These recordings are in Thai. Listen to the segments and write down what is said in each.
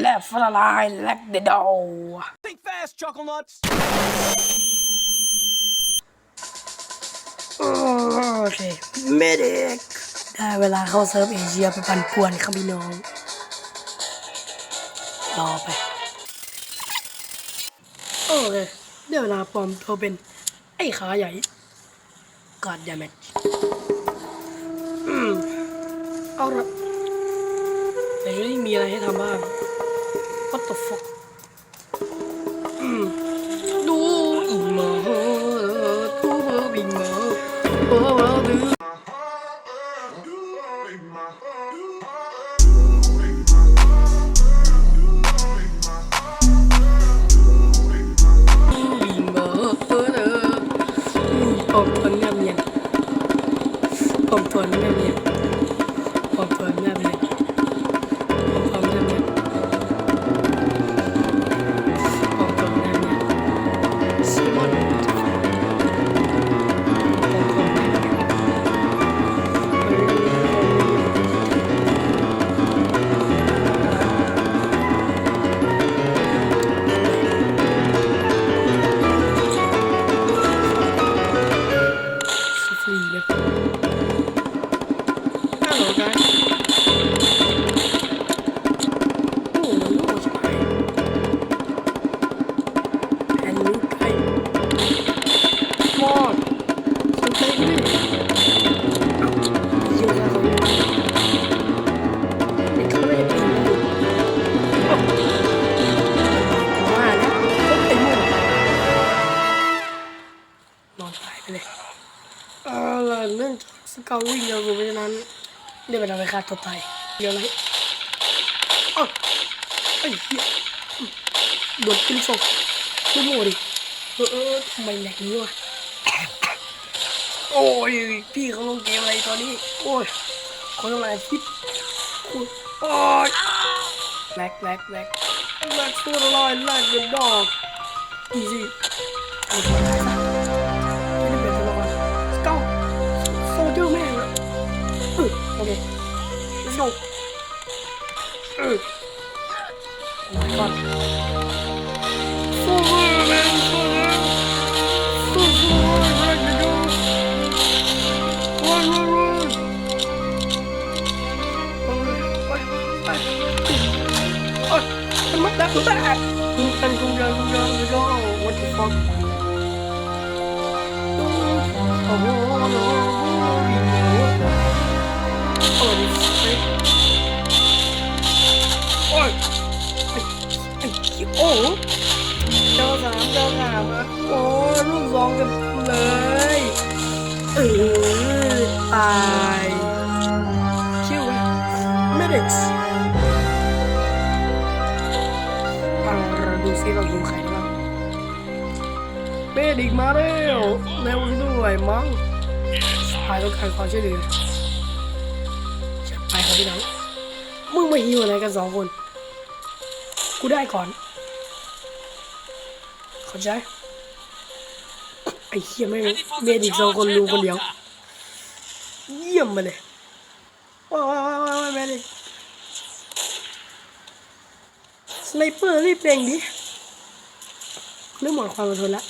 และฟลาายแลกเดดอ Think fast, Chuckle Nuts! โอเคเมดิกได้เวลาเข้าเซิร์ฟเอเชียไปปั่นป่วนครับพี่น้อง รอไป โอเคได้เวลาปลอมตัวเป็น ไอ้ขาใหญ่กอดยาเมจอืมเอาละ แต่ยังไม่มีอะไรให้ทำบ้าง What the fuck อืมดูอีกมาดูเบอร์บิงมาเบอร์ดูบิงมาเออเออปอมทนเงียบเงียบปอมทนเงียบเงีย ฮัลโหลกันโอ้โหโล่ใช่ไหมแอนลูกไก่มอดสนใจดิเยอะมากเลยเด็กเขาไม่ได้เป็นว่าแล้วพบไอ้หมดนอนตายไปเลยเอาล่ะเนื่องจากสเกลวิ่งเร็วเพราะฉะนั้น ได้เวลาไปฆ่าตัวตายเดี๋ยวเลยอ้าวไอ้เหี้ยโดนกินศพดูโมดิเออเออทำไมแหลกนี้วะโอ้ยพี่เขาลงเกมอะไรตอนนี้ โอ้ยคนทำลายคลิปคุณโอ้ยแหลกแหลกแหลกแหลกตัวลอยแหลกเป็นดอกอีซี่ Okay. Let's go. Oh my god. Forward and forward. So forward, right to go. Run, run, run. Oh, mất đáp, mất đáp. Không, không, không, không, không, không, what the fuck. Anh, anh, oh! เจ้าสามเจ้าสามอะโอ้ลูกซองกันเลยเออตายคิวเมดิกส์เอาเราดูซิเรายิงใครบ้างเมดิกมาเร็วเร็วด้วยมั้งสปายต้องการความช่วยเหลือจะไปครับพี่น้องมึงมาฮิวอะไรกันสองคน กูได้ก่อน เข้าใจไอ้เหี้ยไม่เมดิกสองคนรู้คนเดียว เยี่ยมมาเลยว้าวว้าวว้าวว้าวแม่เลยสไนเปอร์รีบเร่งดิเริ่มหมดความอดทนละ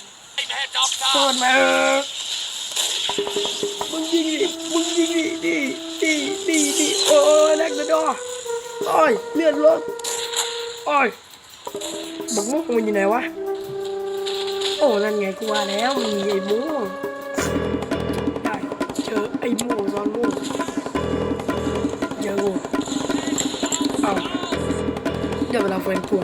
เปิดมาเออมึงยิงดิมึงยิงดิดิดิดิดิโอ้ยแลกกระดอโอ้ยเลือดรถโอ้ยบักมุกมันอยู่ไหนวะ โอ้นั่นไงกูว่าแล้วมีไอ้โม่งได้เจอไอ้โม่งซ้อนโม่งเจอกูเอาเดี๋ยวเวลาเฟิร์นตัว